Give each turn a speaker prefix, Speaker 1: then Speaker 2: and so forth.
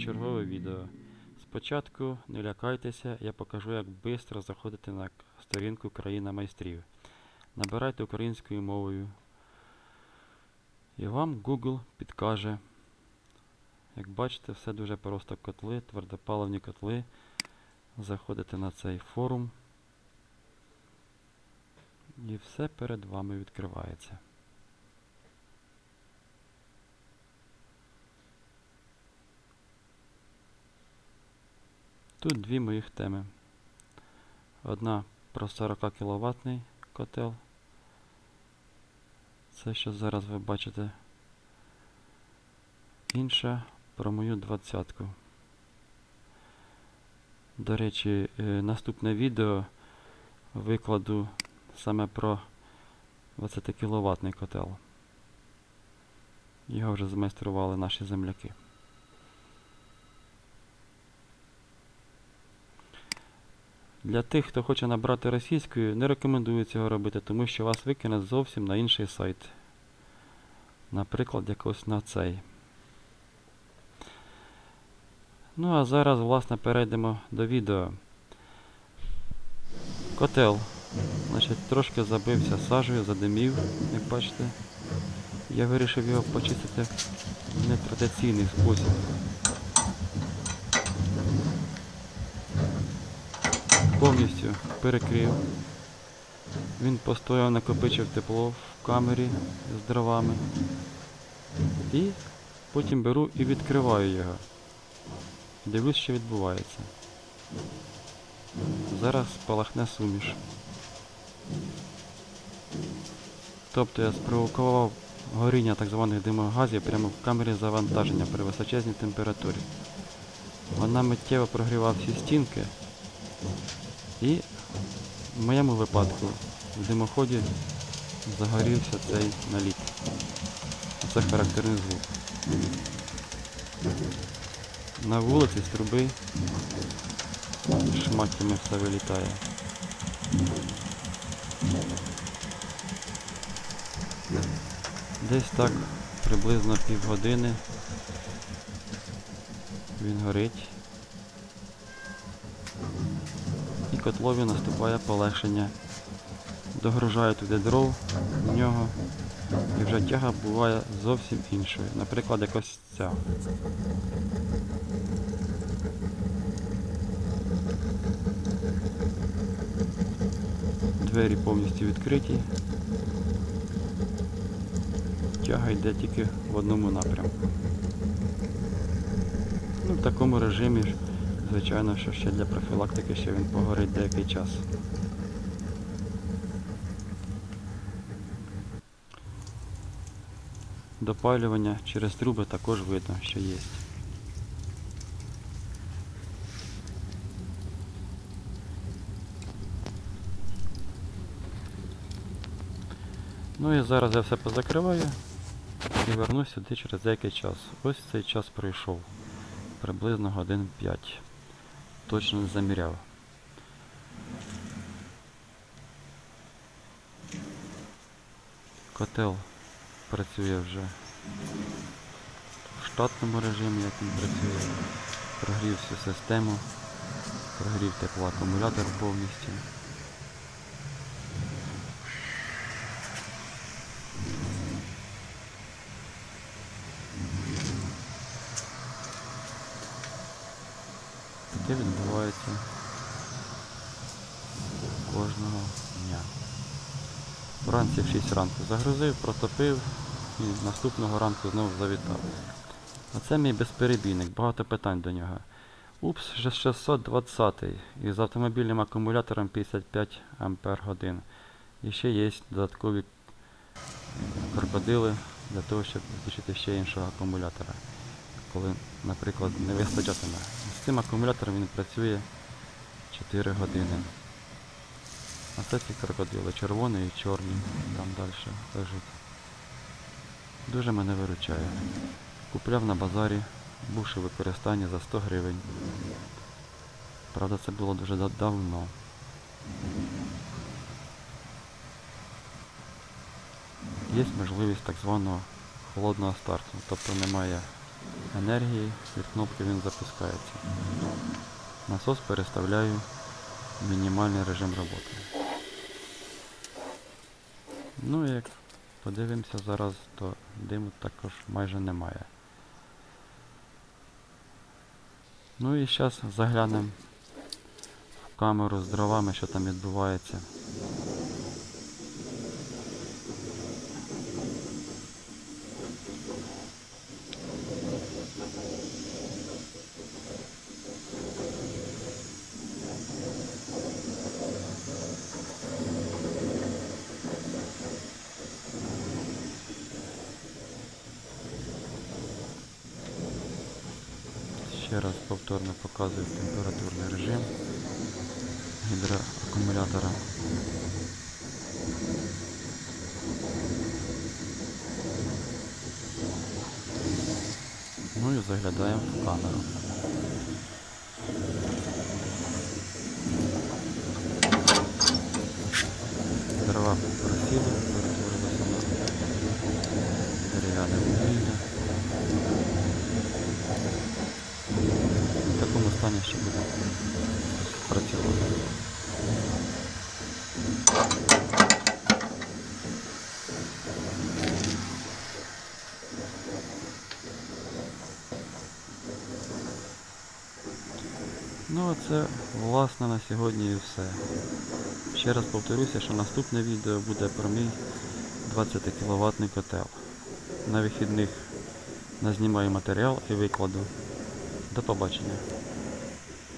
Speaker 1: чергове відео. Спочатку не лякайтеся, я покажу, як швидко заходити на сторінку Країна майстрів. Набирайте українською мовою. І вам Google підкаже. Як бачите, все дуже просто котли, твердопаливні котли. Заходите на цей форум. І все перед вами відкривається. Тут дві моїх теми. Одна про 40 кВт котел. Це що зараз ви бачите. Інша про мою двадцятку. До речі, е, наступне відео викладу саме про 20 кВт котел. Його вже змайстрували наші земляки. Для тих, хто хоче набрати російською, не рекомендую цього робити, тому що вас викине зовсім на інший сайт. Наприклад, якось на цей. Ну а зараз, власне, перейдемо до відео. Котел. Значить, трошки забився сажею, задимів, як бачите. Я вирішив його почистити в нетрадиційний спосіб. Повністю перекрив. Він постояв, накопичив тепло в камері з дровами. І потім беру і відкриваю його. Дивлюсь, що відбувається. Зараз спалахне суміш. Тобто я спровокував горіння так званих димових газів прямо в камері завантаження при височезній температурі. Вона миттєво прогрівав всі стінки і в моєму випадку в димоході загорівся цей наліт. Це характерний звук. На вулиці з труби шматтями все вилітає. Десь так приблизно півгодини він горить. І котлові наступає полегшення. Догружаю туди дров в нього. І вже тяга буває зовсім іншою. Наприклад, якось ця. Двері повністю відкриті. Тяга йде тільки в одному напрямку. Ну, в такому режимі, звичайно, що ще для профілактики ще він погорить деякий час. Допалювання через труби також видно, що є. Ну і зараз я все позакриваю і вернусь сюди через деякий час. Ось цей час пройшов. Приблизно годин 5. Точно заміряв. Котел працює вже в штатному режимі, як він працює. Прогрів всю систему, прогрів теплоакумулятор повністю. Таке відбувається кожного дня. Вранці в 6 ранку загрузив, протопив і наступного ранку знову завітав. А це мій безперебійник, багато питань до нього. УПС 620 із автомобільним акумулятором 55 Ампер годин. І ще є додаткові крокодили для того, щоб підключити ще іншого акумулятора, коли, наприклад, не вистачатиме. Цим акумулятором він працює 4 години. А це ці крокодили, червоний і чорний, там далі лежить. Дуже мене виручає. Купляв на базарі, бувши в використанні за 100 гривень. Правда, це було дуже да- давно. Є можливість так званого холодного старту, тобто немає енергії від кнопки він запускається. Насос переставляю в мінімальний режим роботи. Ну і як подивимося зараз, то диму також майже немає. Ну і зараз заглянемо в камеру з дровами, що там відбувається. Ще раз повторно показую температурний режим гідроакумулятора. Ну і заглядаємо в камеру. Дрова просіли, перетворилися на дерев'яне вугілля. В такому стані ще буде працювати. Ну, а це власне на сьогодні і все. Ще раз повторюся, що наступне відео буде про мій 20 кВт котел. На вихідних назнімаю матеріал і викладу. До побачення.